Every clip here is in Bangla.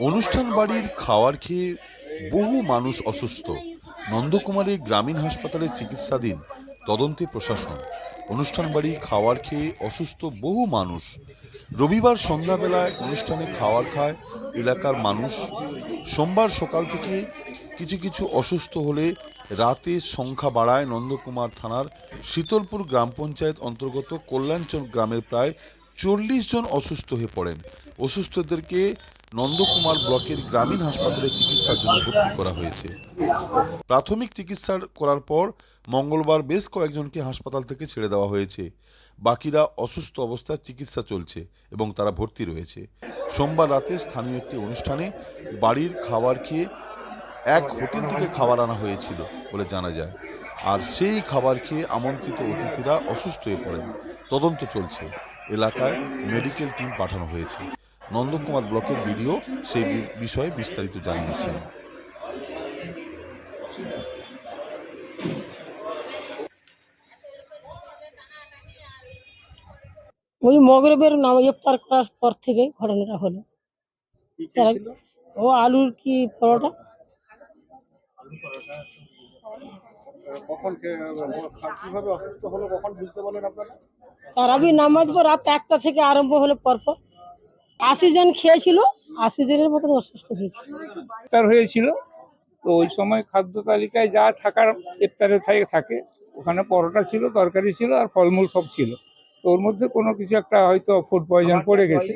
অনুষ্ঠান বাড়ির খাওয়ার খেয়ে বহু মানুষ অসুস্থ। নন্দকুমারী গ্রামীণ হাসপাতালে চিকিৎসাধীন তদন্তে প্রশাসন। অনুষ্ঠান বাড়ি খাওয়ার খেয়ে অসুস্থ বহু মানুষ। রবিবার সন্ধ্যাবেলায় অনুষ্ঠানে খাওয়ার খায় এলাকার মানুষ। সোমবার সকাল থেকে কিছু কিছু অসুস্থ হলে রাতে সংখ্যা বাড়ায় নন্দকুমার থানার শীতলপুর গ্রাম পঞ্চায়েত অন্তর্গত কল্যাণচর গ্রামের প্রায় চল্লিশ জন অসুস্থ হয়ে পড়েন। অসুস্থদেরকে নন্দকুমার ব্লকের গ্রামীণ হাসপাতালে চিকিৎসার জন্য ভর্তি করা হয়েছে। প্রাথমিক চিকিৎসা করার পর মঙ্গলবার বেশ কয়েকজনকে হাসপাতাল থেকে ছেড়ে দেওয়া হয়েছে। বাকিরা অসুস্থ অবস্থায় চিকিৎসা চলছে এবং তারা ভর্তি রয়েছে। সোমবার রাতে স্থানীয় একটি অনুষ্ঠানে বাড়ির খাবার খেয়ে এক হোটেল থেকে খাবার আনা হয়েছিল বলে জানা যায়। আর সেই খাবার খেয়ে আমন্ত্রিত অতিথিরা অসুস্থ হয়ে পড়েন। তদন্ত চলছে। এলাকায় মেডিকেল টিম পাঠানো হয়েছে। নন্দকুমার ব্লকের ভিডিও সেই বিষয়ে বিস্তারিত জানিয়েছেন। ওই মগরবের নাম ইফতার করার পর থেকে ঘটনাটা হলো। তারা ও আলুর কি পরোটা? কখন কে- কীভাবে অসুস্থ হলো কখন বুঝতে পারলেন আপনারা? তারাবি নামাজ রাত একটা থেকে আরম্ভ হলো পরপর। আশি জন খেয়েছিল আশি জনের মতন অসুস্থ হয়েছে। ইফতার হয়েছিল। তো ওই সময় খাদ্য তালিকায় যা থাকার ইফতারে থাকে থাকে ওখানে পরোটা ছিল তরকারি ছিল আর ফলমূল সব ছিল। তো ওর মধ্যে কোনো কিছু একটা হয়তো ফুড পয়জন পড়ে গেছে।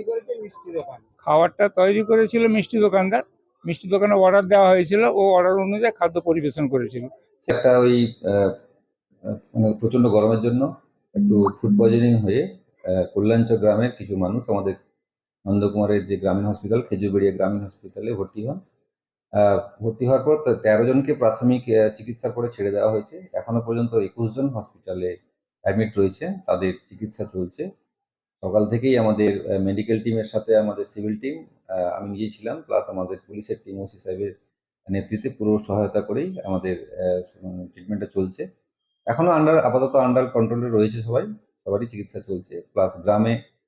খাবারটা তৈরি করেছিল মিষ্টি দোকানদার। মিষ্টি দোকানে অর্ডার দেওয়া হয়েছিল ও অর্ডার অনুযায়ী খাদ্য পরিবেশন করেছিল। একটা ওই মানে প্রচণ্ড গরমের জন্য একটু ফুড পয়জনিং হয়ে আহ, কল্যাণচর গ্রামের কিছু মানুষ আমাদের নন্দকুমারের যে গ্রামীণ হসপিটাল, খেজুরবেড়িয়া গ্রামীণ হসপিটালে ভর্তি হন। ভর্তি হওয়ার পর তেরো জনকে প্রাথমিক চিকিৎসা করে ছেড়ে দেওয়া হয়েছে। এখনও পর্যন্ত একুশ জন হসপিটালে অ্যাডমিট রয়েছে। তাদের চিকিৎসা চলছে। সকাল থেকেই আমাদের মেডিকেল টিমের সাথে আমাদের সিভিল টিম আমি নিজেই ছিলাম। প্লাস আমাদের পুলিশের টিম ওসি সাহেবের নেতৃত্বে পুরো সহায়তা করেই আমাদের ট্রিটমেন্টটা চলছে। এখনও আন্ডার আপাতত আন্ডার কন্ট্রোলে রয়েছে সবাই। সবারই চিকিৎসা চলছে। প্লাস গ্রামে